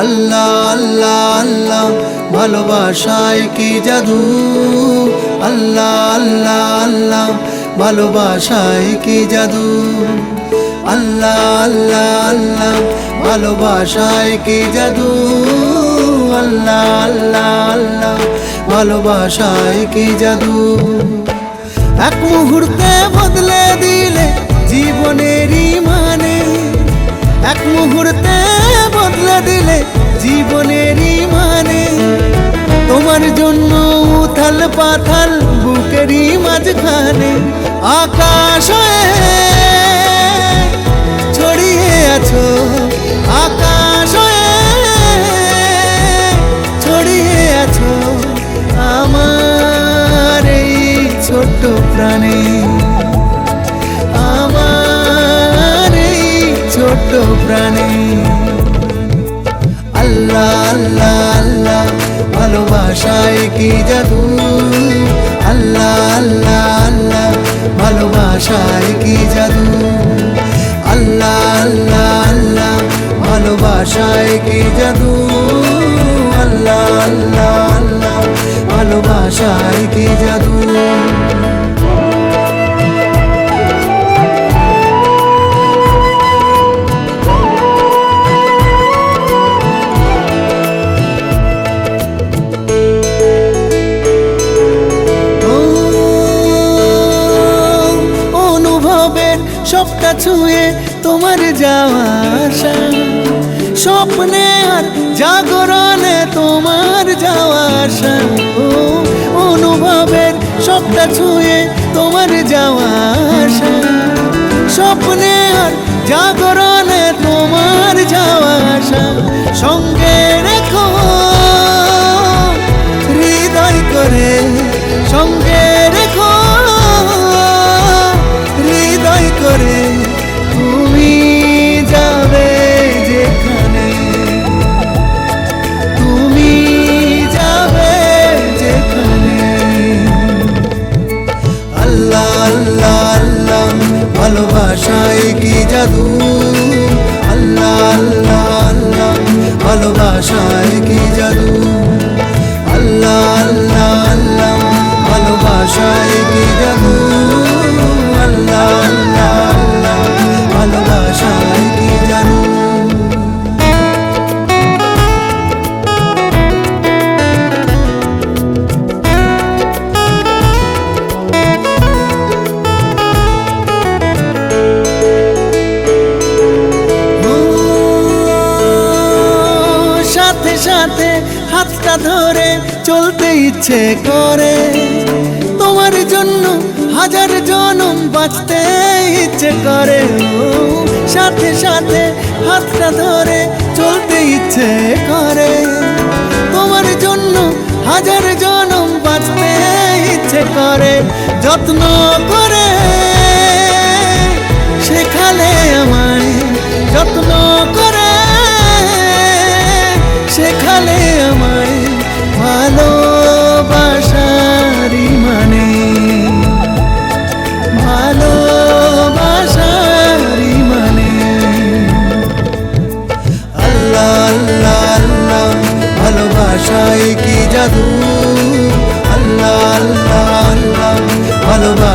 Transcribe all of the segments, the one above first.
আল্লাহ আল্লাহ আল্লাহ, ভালোবাসায় কি জাদু? আল্লাহ আল্লাহ আল্লাহ, ভালোবাসায় কি জাদু? আল্লাহ আল্লাহ আল্লাহ, ভালোবাসায় কি জাদু? আল্লাহ আল্লাহ আল্লাহ, ভালোবাসায় কি জাদু? এক মুহূর্তে বদলে দিলে জীবনেরই মানে এক মুহূর্তে পাথাল বুকেরই মাঝখানে আকাশ ছড়িয়ে আছো আকাশ ছড়িয়ে আছো আমার এই ছোট্ট প্রাণে। কি জাদু? আল্লাহ আল্লাহ আল্লাহ ভালোবাসায় কি জাদু? আল্লাহ আল্লাহ আল্লাহ ভালোবাসায় কি জাদু? আল্লাহ আল্লাহ আল্লাহ ভালোবাসায় কি জাদু? সবটা ছুঁয়ে তোমার যাওয়া স্বপ্নে আর জাগরণে তোমার যাওয়া আসা। অনুভবের সবটা ছুঁয়ে তোমার যাওয়া আসা। স্বপ্নে আর জাগরণে তোমার ভালোবাসায় কি জাদু? আল্লাহ আল্লাহ। সাথে হাতটা ধরে চলতে ইচ্ছে করে। তোমার জন্য হাজার জনম বাঁচতে ইচ্ছে করে। সাথে সাথে হাতটা ধরে চলতে ইচ্ছে করে। তোমার জন্য হাজার জনম বাঁচতে ইচ্ছে করে। যত্ন করে শেখালে আমায়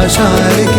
জাদু